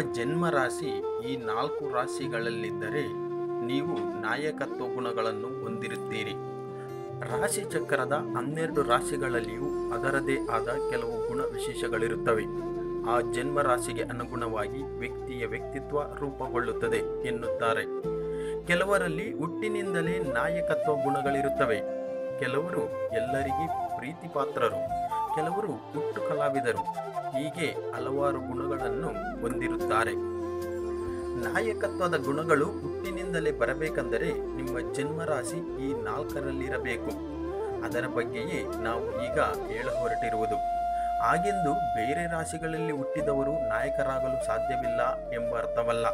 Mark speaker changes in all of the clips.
Speaker 1: ಜನ್ಮರಾಶಿ ಈ ನಾಲ್ಕು ರಾಶಿಗಳಲ್ಲಿದ್ದರೆ ನೀವು ನಾಯಕತ್ವ ಗುಣಗಳನ್ನು ಹೊಂದಿರುತ್ತೀರಿ. ರಾಶಿ ಚಕ್ರದ ಹನ್ನೆರಡು ರಾಶಿಗಳಲ್ಲಿಯೂ ಅದರದೇ ಆದ ಕೆಲವು ಗುಣ ವಿಶೇಷಗಳಿರುತ್ತವೆ. ಆ ಜನ್ಮ ರಾಶಿಗೆ ಅನುಗುಣವಾಗಿ ವ್ಯಕ್ತಿಯ ವ್ಯಕ್ತಿತ್ವ ರೂಪುಗೊಳ್ಳುತ್ತದೆ ಎನ್ನುತ್ತಾರೆ. ಕೆಲವರಲ್ಲಿ ಹುಟ್ಟಿನಿಂದಲೇ ನಾಯಕತ್ವ ಗುಣಗಳಿರುತ್ತವೆ. ಕೆಲವರು ಎಲ್ಲರಿಗೆ ಪ್ರೀತಿಪಾತ್ರರು. ಕೆಲವರು ಹುಟ್ಟು ಕಲಾವಿದರು. ಹೀಗೆ ಹಲವಾರು ಗುಣಗಳನ್ನು ಹೊಂದಿರುತ್ತಾರೆ. ನಾಯಕತ್ವದ ಗುಣಗಳು ಹುಟ್ಟಿನಿಂದಲೇ ಬರಬೇಕೆಂದರೆ ನಿಮ್ಮ ಜನ್ಮರಾಶಿ ಈ ನಾಲ್ಕರಲ್ಲಿರಬೇಕು. ಅದರ ಬಗ್ಗೆಯೇ ನಾವು ಈಗ ಹೇಳ ಹೊರಟಿರುವುದು. ಹಾಗೆಂದು ಬೇರೆ ರಾಶಿಗಳಲ್ಲಿ ಹುಟ್ಟಿದವರು ನಾಯಕರಾಗಲು ಸಾಧ್ಯವಿಲ್ಲ ಎಂಬ ಅರ್ಥವಲ್ಲ.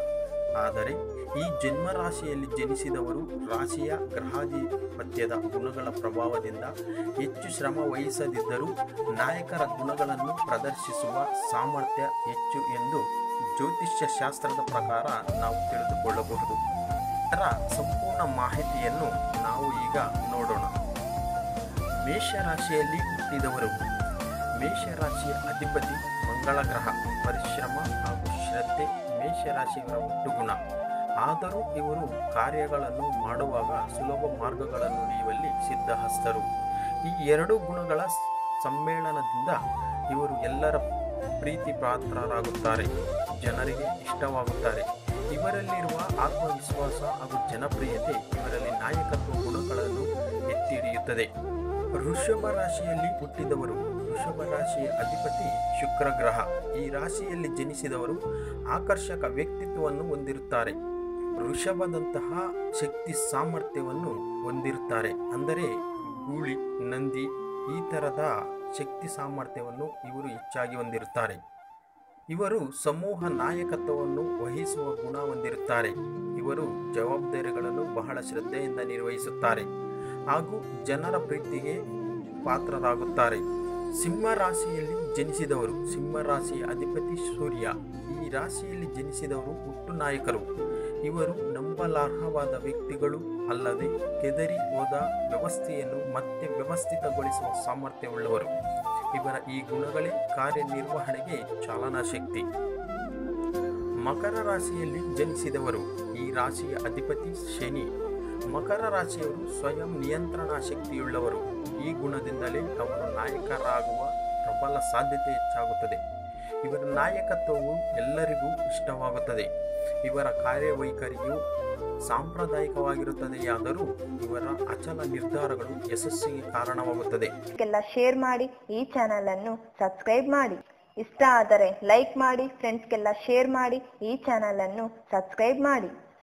Speaker 1: ಆದರೆ ಈ ಜನ್ಮ ರಾಶಿಯಲ್ಲಿ ಜನಿಸಿದವರು ರಾಶಿಯ ಗ್ರಹಾಧಿಪತ್ಯದ ಗುಣಗಳ ಪ್ರಭಾವದಿಂದ ಹೆಚ್ಚು ಶ್ರಮ ವಹಿಸದಿದ್ದರೂ ನಾಯಕರ ಗುಣಗಳನ್ನು ಪ್ರದರ್ಶಿಸುವ ಸಾಮರ್ಥ್ಯ ಹೆಚ್ಚು ಎಂದು ಜ್ಯೋತಿಷ್ಯ ಶಾಸ್ತ್ರದ ಪ್ರಕಾರ ನಾವು ತಿಳಿದುಕೊಳ್ಳಬಹುದು. ಇದರ ಸಂಪೂರ್ಣ ಮಾಹಿತಿಯನ್ನು ನಾವು ಈಗ ನೋಡೋಣ. ಮೇಷರಾಶಿಯಲ್ಲಿ ಹುಟ್ಟಿದವರು ಮೇಷರಾಶಿಯ ಅಧಿಪತಿ ಮಂಗಳ ಗ್ರಹ ಪರಿಶ್ರಮ ಹಾಗೂ ಶ್ರದ್ಧೆ ಮೇಷರಾಶಿಯವರ ಗುಣ. ಆದರೂ ಇವರು ಕಾರ್ಯಗಳನ್ನು ಮಾಡುವಾಗ ಸುಲಭ ಮಾರ್ಗಗಳನ್ನು ನೀವಲ್ಲಿ ಸಿದ್ಧಹಸ್ತರು. ಈ ಎರಡು ಗುಣಗಳ ಸಮ್ಮೇಳನದಿಂದ ಇವರು ಎಲ್ಲರ ಪ್ರೀತಿ ಪಾತ್ರರಾಗುತ್ತಾರೆ, ಜನರಿಗೆ ಇಷ್ಟವಾಗುತ್ತಾರೆ. ಇವರಲ್ಲಿರುವ ಆತ್ಮವಿಶ್ವಾಸ ಹಾಗೂ ಜನಪ್ರಿಯತೆ ಇವರಲ್ಲಿ ನಾಯಕತ್ವ ಗುಣಗಳನ್ನು ಎತ್ತಿ ಹಿಡಿಯುತ್ತದೆ. ವೃಷಭ ರಾಶಿಯಲ್ಲಿ ಹುಟ್ಟಿದವರು ವೃಷಭ ರಾಶಿಯ ಅಧಿಪತಿ ಶುಕ್ರ ಗ್ರಹ. ಈ ರಾಶಿಯಲ್ಲಿ ಜನಿಸಿದವರು ಆಕರ್ಷಕ ವ್ಯಕ್ತಿತ್ವವನ್ನು ಹೊಂದಿರುತ್ತಾರೆ. ವೃಷಭದಂತಹ ಶಕ್ತಿ ಸಾಮರ್ಥ್ಯವನ್ನು ಹೊಂದಿರುತ್ತಾರೆ. ಅಂದರೆ ಗೂಳಿ, ನಂದಿ ಈ ಥರದ ಶಕ್ತಿ ಸಾಮರ್ಥ್ಯವನ್ನು ಇವರು ಹೆಚ್ಚಾಗಿ ಹೊಂದಿರುತ್ತಾರೆ. ಇವರು ಸಮೂಹ ನಾಯಕತ್ವವನ್ನು ವಹಿಸುವ ಗುಣ ಹೊಂದಿರುತ್ತಾರೆ. ಇವರು ಜವಾಬ್ದಾರಿಗಳನ್ನು ಬಹಳ ಶ್ರದ್ಧೆಯಿಂದ ನಿರ್ವಹಿಸುತ್ತಾರೆ. ಹಾಗೂ ಜನರ ಪ್ರೀತಿಗೆ ಪಾತ್ರರಾಗುತ್ತಾರೆ. ಸಿಂಹ ರಾಶಿಯಲ್ಲಿ ಜನಿಸಿದವರು ಸಿಂಹ ರಾಶಿಯ ಅಧಿಪತಿ ಸೂರ್ಯ. ಈ ರಾಶಿಯಲ್ಲಿ ಜನಿಸಿದವರು ಹುಟ್ಟು ನಾಯಕರು. ಇವರು ನಂಬಲಾರ್ಹವಾದ ವ್ಯಕ್ತಿಗಳು ಅಲ್ಲದೆ ಕೆದರಿ ಹೋದ ವ್ಯವಸ್ಥೆಯನ್ನು ಮತ್ತೆ ವ್ಯವಸ್ಥಿತಗೊಳಿಸುವ ಸಾಮರ್ಥ್ಯವುಳ್ಳವರು. ಇವರ ಈ ಗುಣಗಳೇ ಕಾರ್ಯನಿರ್ವಹಣೆಗೆ ಚಾಲನಾ ಶಕ್ತಿ ಮಕರ ರಾಶಿಯಲ್ಲಿ ಜನಿಸಿದವರು ಈ ರಾಶಿಯ ಅಧಿಪತಿ ಶನಿ. ಮಕರ ರಾಶಿಯವರು ಸ್ವಯಂ ನಿಯಂತ್ರಣ ಶಕ್ತಿಯುಳ್ಳವರು. ಈ ಗುಣದಿಂದಲೇ ಅವರು ನಾಯಕರಾಗುವ ಪ್ರಬಲ ಸಾಧ್ಯತೆ ಹೆಚ್ಚಾಗುತ್ತದೆ. ಇವರ ನಾಯಕತ್ವವು ಎಲ್ಲರಿಗೂ ಇಷ್ಟವಾಗುತ್ತದೆ. ಇವರ ಕಾರ್ಯವೈಖರಿಯು ಸಾಂಪ್ರದಾಯಿಕವಾಗಿರುತ್ತದೆಯಾದರೂ ಇವರ ಅಚಲ ನಿರ್ಧಾರಗಳು ಯಶಸ್ಸಿಗೆ ಕಾರಣವಾಗುತ್ತದೆ.
Speaker 2: ಶೇರ್ ಮಾಡಿ, ಈ ಚಾನೆಲ್ ಅನ್ನು ಸಬ್ಸ್ಕ್ರೈಬ್ ಮಾಡಿ. ಇಷ್ಟ ಆದರೆ ಲೈಕ್ ಮಾಡಿ ಫ್ರೆಂಡ್ಸ್ಗೆಲ್ಲ ಶೇರ್ ಮಾಡಿ, ಈ ಚಾನೆಲ್ ಅನ್ನು ಸಬ್ಸ್ಕ್ರೈಬ್ ಮಾಡಿ.